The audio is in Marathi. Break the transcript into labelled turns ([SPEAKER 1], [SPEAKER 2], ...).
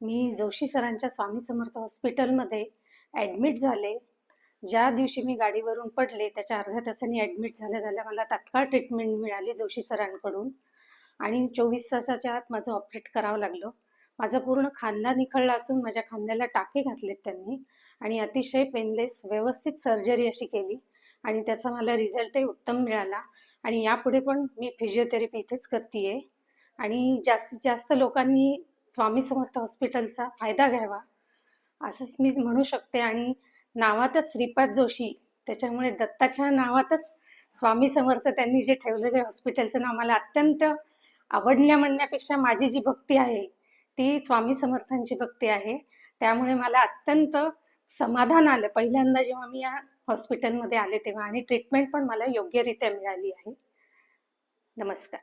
[SPEAKER 1] मी जोशी सरांच्या स्वामी समर्थ हॉस्पिटलमध्ये ॲडमिट झाले. ज्या दिवशी मी गाडीवरून पडले त्याच्या अर्ध्या तासांनी ॲडमिट झाल्या झाल्या मला तात्काळ ट्रीटमेंट मिळाली जोशी सरांकडून. आणि चोवीस तासाच्या आत माझं ऑपरेट करावं लागलं. माझा पूर्ण खांदा निखळला असून माझ्या खांद्याला टाके घातलेत त्यांनी आणि अतिशय पेनलेस व्यवस्थित सर्जरी अशी केली आणि त्याचा मला रिझल्टही उत्तम मिळाला. आणि यापुढे पण मी फिजिओथेरपी इथेच करते आहे आणि जास्तीत जास्त लोकांनी स्वामी समर्थ हॉस्पिटलचा फायदा घ्यावा असंच मी म्हणू शकते. आणि नावातच श्रीपाद जोशी त्याच्यामुळे दत्ताच्या नावातच स्वामी समर्थ त्यांनी जे ठेवलेलं आहे हॉस्पिटलचं नाव मला अत्यंत आवडल्या म्हणण्यापेक्षा माझी जी भक्ती आहे ती स्वामी समर्थांची भक्ती आहे. त्यामुळे मला अत्यंत समाधान आलं. पहिल्यांदा जेव्हा मी या हॉस्पिटलमध्ये आले तेव्हा आणि ट्रीटमेंट पण मला योग्यरित्या मिळाली आहे. नमस्कार.